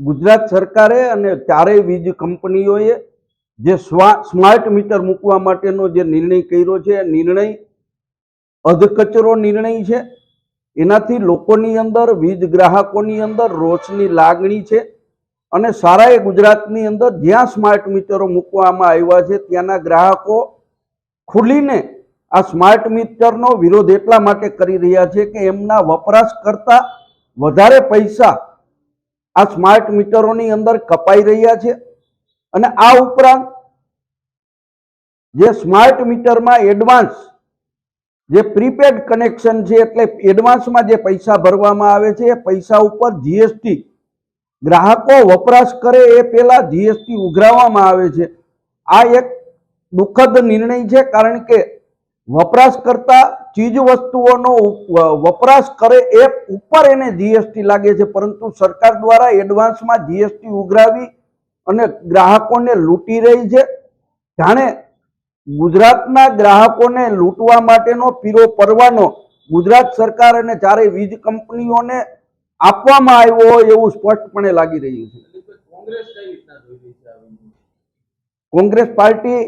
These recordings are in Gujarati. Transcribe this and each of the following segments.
ગુજરાત સરકારે અને ચારેય વીજ કંપનીઓએ જે સ્માર્ટ મીટર મૂકવા માટેનો જે નિર્ણય કર્યો છે, એ નિર્ણય અધકચરો નિર્ણય છે. એનાથી લોકોની અંદર, વીજ ગ્રાહકોની અંદર રોષની લાગણી છે અને સારાએ ગુજરાતની અંદર જ્યાં સ્માર્ટ મીટરો મૂકવામાં આવ્યા છે, ત્યાંના ગ્રાહકો ખુલીને આ સ્માર્ટ મીટરનો વિરોધ એટલા માટે કરી રહ્યા છે કે એમના વપરાશ કરતા વધારે પૈસા આ સ્માર્ટ મીટરોની અંદર કપાઈ રહ્યા છે અને આ ઉપરાંત જે સ્માર્ટ મીટરમાં એડવાન્સ જે પ્રીપેડ કનેક્શન છે એટલે એડવાન્સમાં જે પૈસા ભરવામાં આવે છે એ પૈસા ઉપર જીએસટી ગ્રાહકો વપરાશ કરે એ પહેલા જીએસટી ઉઘરાવવામાં આવે છે. આ એક દુઃખદ નિર્ણય છે કારણ કે વપરાશ કરતા ચીજ વસ્તુઓનો વપરાશ કરે એ ઉપર એને જીએસટી લાગે છે. પરંતુ સરકાર દ્વારા એડવાન્સમાં જીએસટી ઉઘરાવી અને ગ્રાહકોને લૂંટી રહી છે. જાણે ગુજરાતના ગ્રાહકોને લૂંટવા માટેનો પીરો પરવાનો ગુજરાત સરકાર અને ચારેય વીજ કંપનીઓને આપવામાં આવ્યો હોય એવું સ્પષ્ટપણે લાગી રહ્યું છે? કોંગ્રેસ પાર્ટી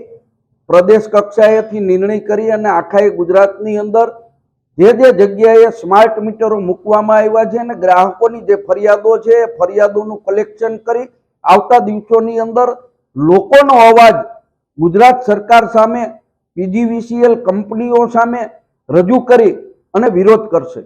પ્રદેશ કક્ષાએથી નિર્ણય કરી અને આખા ગુજરાતની અંદર જે જે જગ્યાએ સ્માર્ટ મીટરો મૂકવામાં આવ્યા છે અને ગ્રાહકોની જે ફરિયાદો છે, એ ફરિયાદોનું કલેક્શન કરી આવતા દિવસોની અંદર લોકોનો અવાજ ગુજરાત સરકાર સામે, પીજીવીસીએલ કંપનીઓ સામે રજૂ કરી અને વિરોધ કરશે.